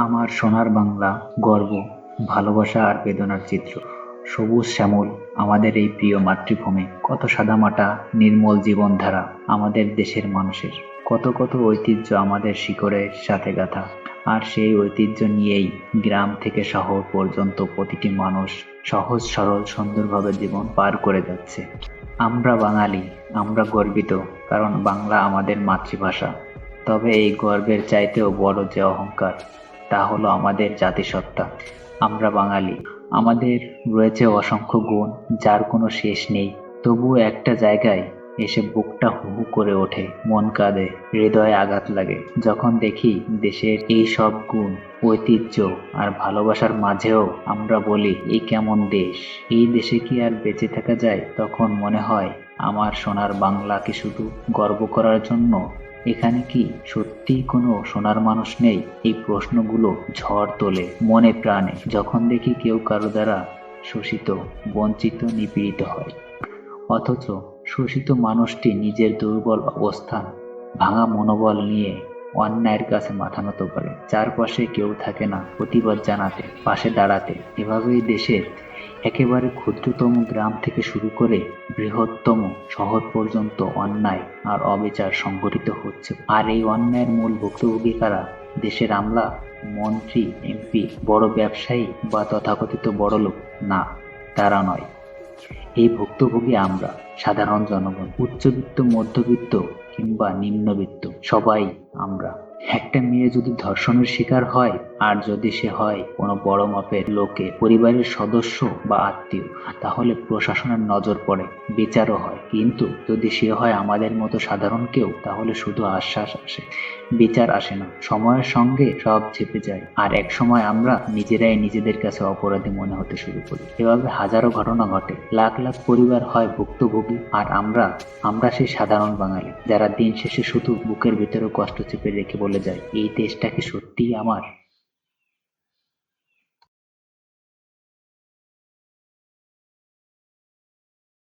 আমার সোনার বাংলা, গর্ব, ভালোবাসা আর বেদনার চিত্র। সবুজ শ্যামল, আমাদের এই প্রিয় মাতৃভূমি। কত সাদামাটা, নির্মল জীবনধারা আমাদের দেশের মানুষের। কত কত ঐতিহ্য আমাদের শিকড়ের সাথে গাথা। আর সেই ঐতিহ্য নিয়েই গ্রাম থেকে শহর পর্যন্ত প্রতিটি মানুষ সহজ, সরল, সুন্দরভাবে জীবন পার করে যাচ্ছে। আমরা বাঙালি, আমরা গর্বিত, কারণ বাংলা আমাদের মাতৃভাষা। তবে এই গর্বের চাইতেও বড় যে অহংকার তা হলো আমাদের জাতিসত্তা। আমরা বাঙালি। আমাদের রয়েছে অসংখ্য গুণ, যার কোনো শেষ নেই। তবুও একটা জায়গায় এসে বুকটা হু হু করে ওঠে, মন কাঁদে, হৃদয়ে আঘাত লাগে। যখন দেখি দেশের এই সব গুণ, ঐতিহ্য আর ভালোবাসার মাঝেও আমরা বলি এই কেমন দেশ? এই দেশে কি আর বেঁচে থাকা যায়? তখন মনে হয়, আমার সোনার বাংলা কি শুধু গর্ব করার জন্য এখানে কি সত্যিই কোনো সোনার মানুষ নেই? এই প্রশ্নগুলো ঝড় তোলে মনে প্রাণে, যখন দেখি কেউ কারও দ্বারা শোষিত, বঞ্চিত, নিপীড়িত হয়। অথচ শোষিত মানুষটি নিজের দুর্বল অবস্থান, ভাঙা মনোবল নিয়ে অন্যায়ের কাছে মাথা নত করে। চারপাশে কেউ থাকে না, প্রতিবাদ জানাতে, পাশে দাঁড়াতে। এভাবেই দেশের একেবারে ক্ষুদ্রতম গ্রাম থেকে শুরু করে বৃহত্তম শহর পর্যন্ত অন্যায় আর অবিচার সংঘটিত হচ্ছে। আর এই অন্যায়ের মূল ভুক্তভোগী কারা? দেশের আমলা, মন্ত্রী, এমপি, বড় ব্যবসায়ী বা তথাকথিত বড়লোক? না, তারা নয়। এই ভুক্তভোগী আমরা, সাধারণ জনগণ, উচ্চবিত্ত, মধ্যবিত্ত কিংবা নিম্নবিত্ত। সবাই আমরা। একটা মেয়ে যদি ধর্ষণের শিকার হয় আর যদি সে হয় কোনো বড় মাপের লোকে, পরিবারের সদস্য বা আত্মীয়, তাহলে প্রশাসনের নজর পড়ে, বিচারও হয়। কিন্তু যদি সে হয় আমাদের মতো সাধারণ কেউ, তাহলে শুধু আশ্বাস আসে, বিচার আসে না, সময়ের সঙ্গে সব চেপে যায়। আর এক সময় আমরা নিজেরাই নিজেদের কাছে অপরাধী মনে হতে শুরু করি। এভাবে হাজারো ঘটনা ঘটে, লাখ লাখ পরিবার হয় ভুক্তভোগী, আর আমরা আমরা সেই সাধারণ বাঙালি, যারা দিন শেষে শুধু বুকের ভিতরে কষ্ট চেপে রেখে বলে যায়, এই দেশটা কি সত্যিই আমার?